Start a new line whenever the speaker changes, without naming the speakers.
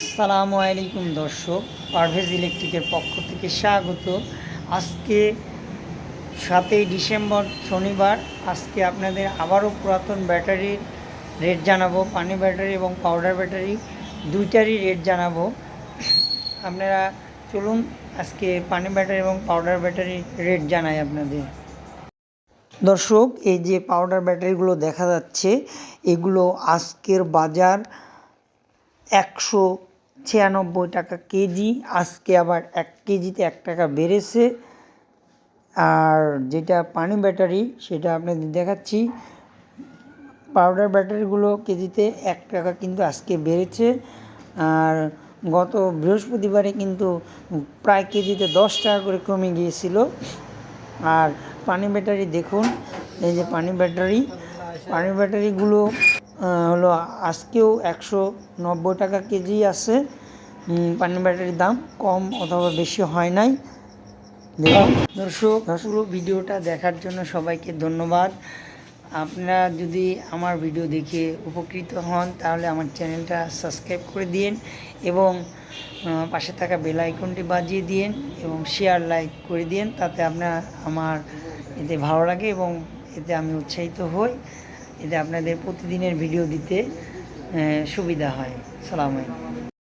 আসসালামু আলাইকুম দর্শক, পারভেজ ইলেকট্রিকের পক্ষ থেকে স্বাগত। আজকে সাতই ডিসেম্বর শনিবার, আজকে আপনাদের আবারও পুরাতন ব্যাটারির রেট জানাব, পানি ব্যাটারি এবং পাউডার ব্যাটারি, দুইটারই রেট জানাব। আপনারা চলুন আজকে পানি ব্যাটারি এবং পাউডার ব্যাটারি রেট জানাই আপনাদের। দর্শক, এই যে পাউডার ব্যাটারিগুলো দেখা যাচ্ছে, এগুলো আজকের বাজার একশো ছিয়ানব্বই টাকা কেজি, আজকে আবার এক কেজিতে এক টাকা বেড়েছে। আর যেটা পানি ব্যাটারি, সেটা আপনাদের দেখাচ্ছি। পাউডার ব্যাটারিগুলো কেজিতে এক টাকা কিন্তু আজকে বেড়েছে। আর গত বৃহস্পতিবারে কিন্তু প্রায় কেজিতে দশ টাকা করে কমে গিয়েছিল। আর পানি ব্যাটারি দেখুন, এই যে পানি ব্যাটারি, পানি ব্যাটারিগুলো হলো আজকেও একশো নব্বই টাকা কেজি আছে। পানি ব্যাটারির দাম কম অথবা বেশি হয় নাই। দর্শক, পুরো ভিডিওটা দেখার জন্য সবাইকে ধন্যবাদ। আপনারা যদি আমার ভিডিও দেখে উপকৃত হন, তাহলে আমার চ্যানেলটা সাবস্ক্রাইব করে দিন এবং পাশে থাকা বেল আইকনটি বাজিয়ে দিন এবং শেয়ার, লাইক করে দিন, তাতে আপনার, আমার এতে ভালো লাগে এবং এতে আমি উৎসাহিত হই। এতে আপনাদের প্রতিদিনের ভিডিও দিতে সুবিধা হয়। সালাম আলাইকুম।